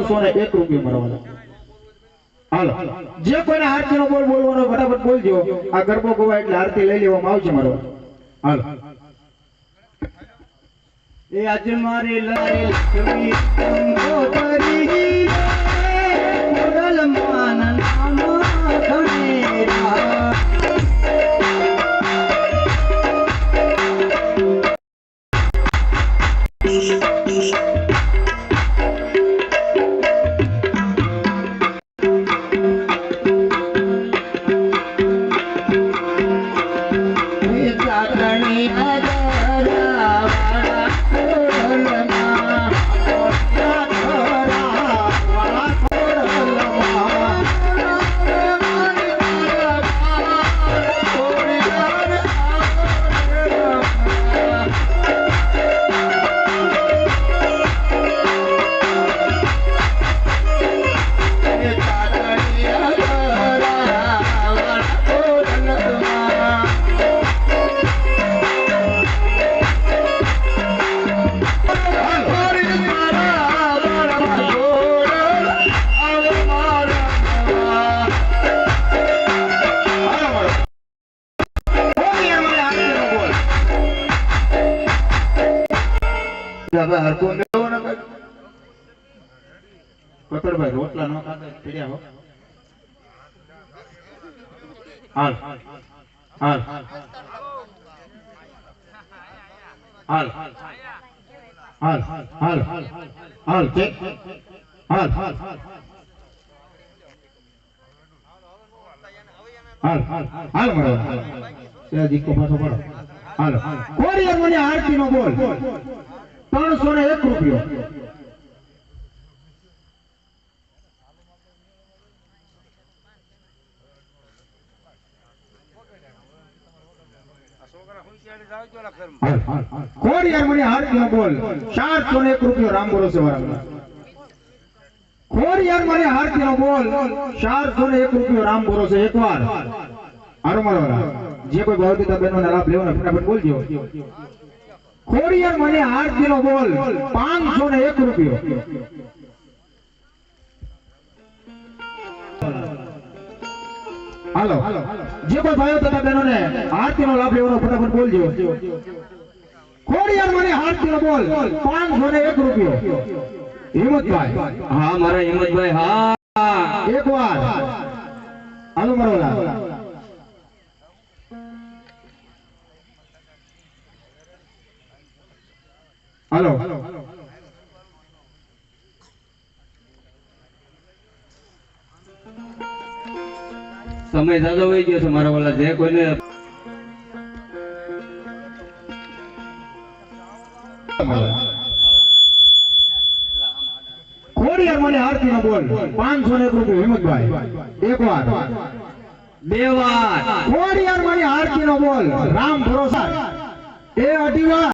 ત્રણસો ને એક રૂપિયા મળવાનો. હાલો. જે કોઈને આરતી નો બોલ, બોલવાનો, ફટાફટ બોલજો આ ગરબો ગોવા એટલે આરતી લઈ લેવામાં આવશે મારો. હાલો. એ આજ મારી લારી લક્ષ્મી કંકોતરી મોગલ માન નામ ધનેરા એ હવે હરકો મેળવો ને કઈ? પકડભાઈ રોટલા નો ખાતા પીડ્યા હો. હાલ હાલ હાલ હાલ હાલ હાલ હાલ કે હાલ હાલ હાલ હાલ મારો હાલ દીકો પાછો પડો. હાલ કોરિયર મને આરતી નો બોલ. ત્રણસો ને એક રૂપિયો. કોણ યાર મને આરતી નો બોલ? ચારસો એક રૂપિયો રામ ભરોસે છે ખોર યાર મને હારતી નો બોલ? ચારસો ને એક રૂપિયો રામ ભરોસે એકવાર. હારો મારો જે કોઈ ભાવતીતા બહેનો લાભ લેવો ને ફટાફટ બોલજો. ખોર મને હારતી નો બોલ પાંચસો ને એક રૂપિયો. હાલો. જે કોઈ ભાઈઓ તથા બહેનો ને આરતી નો લાભ લેવાનો ફટાફટ બોલજો. ખોર યાર મને હારતી નો બોલ પાંચસો ને એક રૂપિયો. હિંમતભાઈ. હા મારા હિંમતભાઈ હા. એક વાર હાલો મારો હાલો. સમય દાદો હોય ગયો છે મારા વાલા. જે કોઈને ખોડિયાર મને આરતી નો બોલ. પાંચસો ને એક રૂપિયો હિંમતભાઈ એક વાર. બે વાર. ખોડિયાર મને આરતી નો બોલ. રામ ભરોસા એ અઢી વાર.